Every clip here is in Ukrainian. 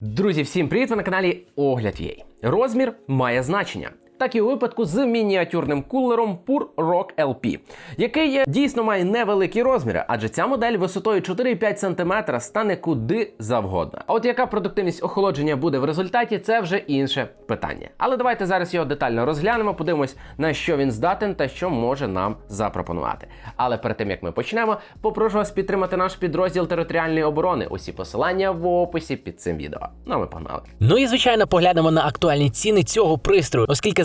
Друзі, всім привіт! Ви на каналі Огляд Єй. Розмір має значення. Так і у випадку з мініатюрним кулером Pur Rock LP, який дійсно має невеликі розміри, адже ця модель висотою 4,5 см стане куди завгодно. А от яка продуктивність охолодження буде в результаті, це вже інше питання. Але давайте зараз його детально розглянемо, подивимось, на що він здатен та що може нам запропонувати. Але перед тим як ми почнемо, попрошу вас підтримати наш підрозділ територіальної оборони. Усі посилання в описі під цим відео. Ну ми погнали. Ну і звичайно поглянемо на актуальні ціни цього пристрою, оскільки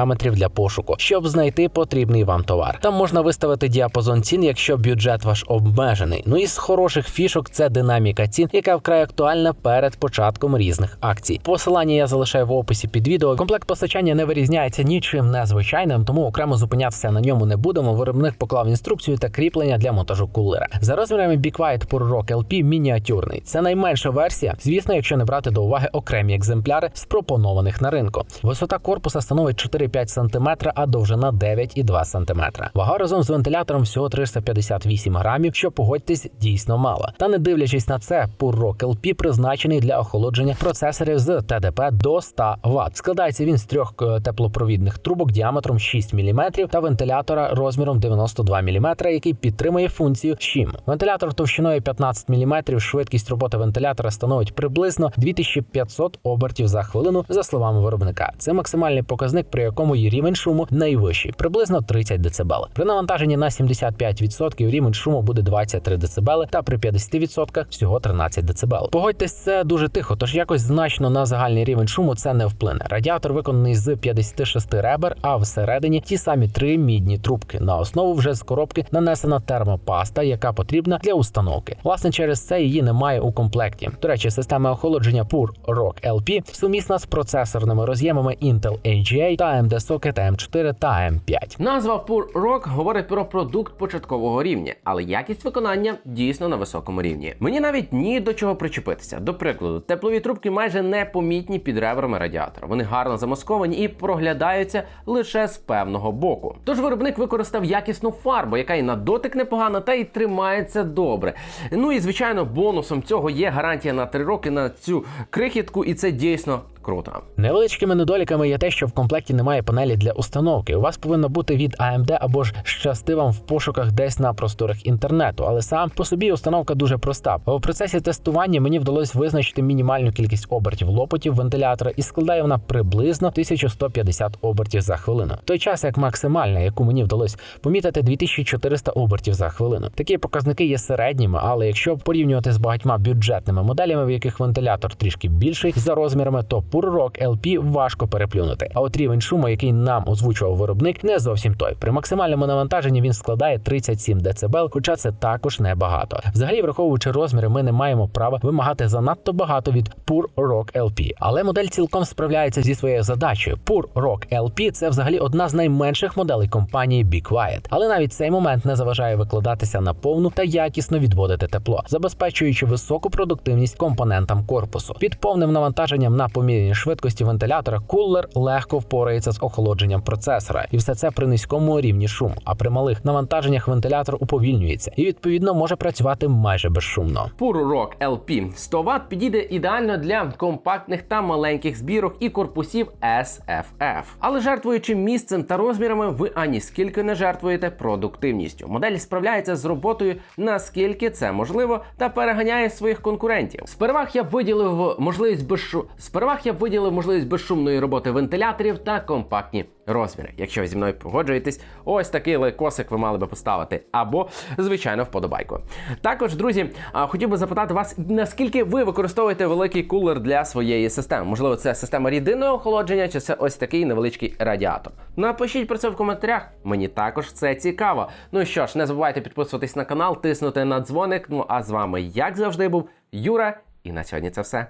для пошуку, щоб знайти потрібний вам товар. Там можна виставити діапазон цін, якщо бюджет ваш обмежений. Ну і з хороших фішок це динаміка цін, яка вкрай актуальна перед початком різних акцій. Посилання я залишаю в описі під відео. Комплект постачання не вирізняється нічим незвичайним, тому окремо зупинятися на ньому не будемо. Виробник поклав інструкцію та кріплення для монтажу кулера. За розмірами Be Quiet Pure Rock LP мініатюрний. Це найменша версія, звісно, якщо не брати до уваги окремі екземпляри з пропонованих на ринку. Висота корпуса становить 4,5 см, а довжина 9,2 см. Вага разом з вентилятором всього 358 грамів, що погодьтесь дійсно мало. Та не дивлячись на це, Rock LP призначений для охолодження процесорів з ТДП до 100 Вт. Складається він з трьох е, теплопровідних трубок діаметром 6 мм та вентилятора розміром 92 мм, який підтримує функцію щім. Вентилятор товщиною 15 мм, швидкість роботи вентилятора становить приблизно 2500 обертів за хвилину, за словами виробника. Це максимальний показник, при якому її рівень шуму найвищий, приблизно 30 дБ. При навантаженні на 75% рівень шуму буде 23 дБ, та при 50% всього 13 дБ. Погодьтесь, це дуже тихо, тож якось значно на загальний рівень шуму це не вплине. Радіатор виконаний з 56 ребер, а всередині ті самі три мідні трубки. На основу вже з коробки нанесена термопаста, яка потрібна для установки. Власне, через це її немає у комплекті. До речі, система охолодження Pure Rock LP сумісна з процесорними роз'ємами Intel AGA та AMD Socket M4 та M5. Назва Pur Rock говорить про продукт початкового рівня, але якість виконання дійсно на високому рівні. Мені навіть ні до чого причепитися. До прикладу, теплові трубки майже непомітні під ребрами радіатора. Вони гарно замасковані і проглядаються лише з певного боку. Тож виробник використав якісну фарбу, яка і на дотик непогана, та й тримається добре. Ну і звичайно, бонусом цього є гарантія на 3 роки на цю крихітку, і це дійсно круто. Невеличкими недоліками є те, що в комплекті немає панелі для установки. У вас повинно бути від AMD або ж щасти вам в пошуках десь на просторах інтернету, але сам по собі установка дуже проста. У процесі тестування мені вдалося визначити мінімальну кількість обертів лопотів вентилятора, і складає вона приблизно 1150 обертів за хвилину. Той час як максимальна, яку мені вдалося помітити, 2400 обертів за хвилину. Такі показники є середніми, але якщо порівнювати з багатьма бюджетними моделями, в яких вентилятор трішки більший за розмірами, то Pure Rock LP важко переплюнути. А от рівень шуму, який нам озвучував виробник, не зовсім той. При максимальному навантаженні він складає 37 дБ, хоча це також небагато. Взагалі, враховуючи розміри, ми не маємо права вимагати занадто багато від Pure Rock LP. Але модель цілком справляється зі своєю задачею. Pure Rock LP – це взагалі одна з найменших моделей компанії Be Quiet. Але навіть цей момент не заважає викладатися на повну та якісно відводити тепло, забезпечуючи високу продуктивність компонентам корпусу. Під повним навантаженням на помірній швидкості вентилятора кулер легко впорається з охолодженням процесора, і все це при низькому рівні шуму. А при малих навантаженнях вентилятор уповільнюється і відповідно може працювати майже безшумно. Rock LP 100 Вт підійде ідеально для компактних та маленьких збірок і корпусів SFF. Але жертвуючи місцем та розмірами, ви ані скільки не жертвуєте продуктивністю. Модель справляється з роботою наскільки це можливо та переганяє своїх конкурентів. З переваг я виділив можливість безшу... з переваг я виділив можливість безшумної роботи вентиляторів та компактні розміри. Якщо ви зі мною погоджуєтесь, ось такий лайкосик ви мали би поставити, або, звичайно, вподобайку. Також, друзі, хотів би запитати вас, наскільки ви використовуєте великий кулер для своєї системи? Можливо, це система рідинного охолодження, чи це ось такий невеличкий радіатор. Напишіть про це в коментарях. Мені також це цікаво. Ну що ж, не забувайте підписуватись на канал, тиснути на дзвоник. Ну а з вами, як завжди, був Юра. І на сьогодні це все.